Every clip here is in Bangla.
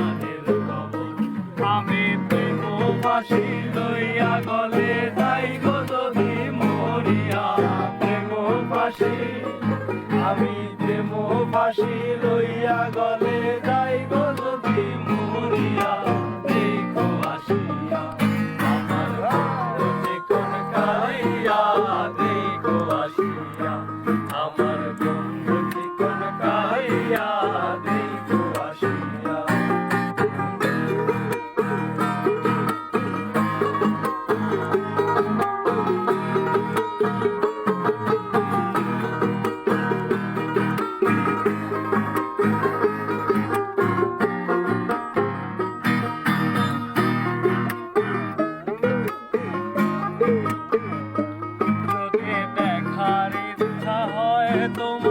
পরাণের খবর আমি প্রেম ফাঁসি লইয়া গলে যাই গো যদি মরিয়া। প্রেম ফাঁসি আমি প্রেম ফাঁসি লইয়া গলে যাই গো যদি মরিয়া। দেখো আসিয়া কাইয়া দেখো আসিয়া, আমার বন্ধু কাইয়া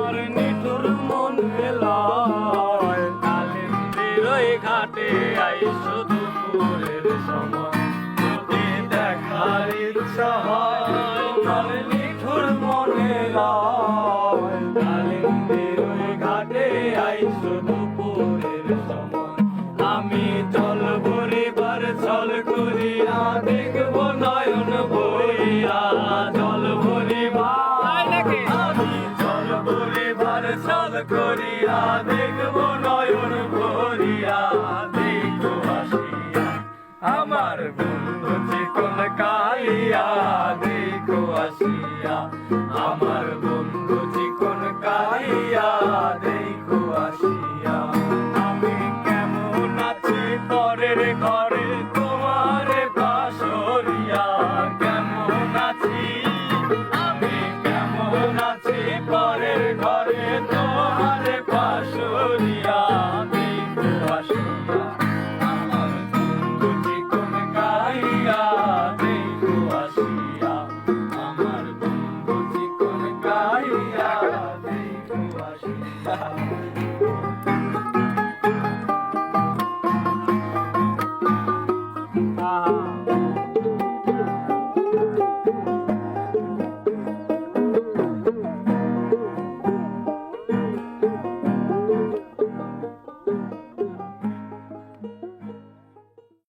তোমার নিঠুর মনে লয় কালিন্দির ওই ঘাটে আইসো দুপুরের সময়। তোকে দেখার ইচ্ছা হয়, তোমার নিঠুর মনে লয় কালিন্দির ওই ঘাটে আইসো দুপুরের সময়। আমি চল ভরিবার চল করিয়া দেখব করিয়া দেখব নয়ন ভরিয়া দেখো আসিয়া। আমার বন্ধু চিকন কালিয়া দেখো আসিয়া। আমার বন্ধু 好的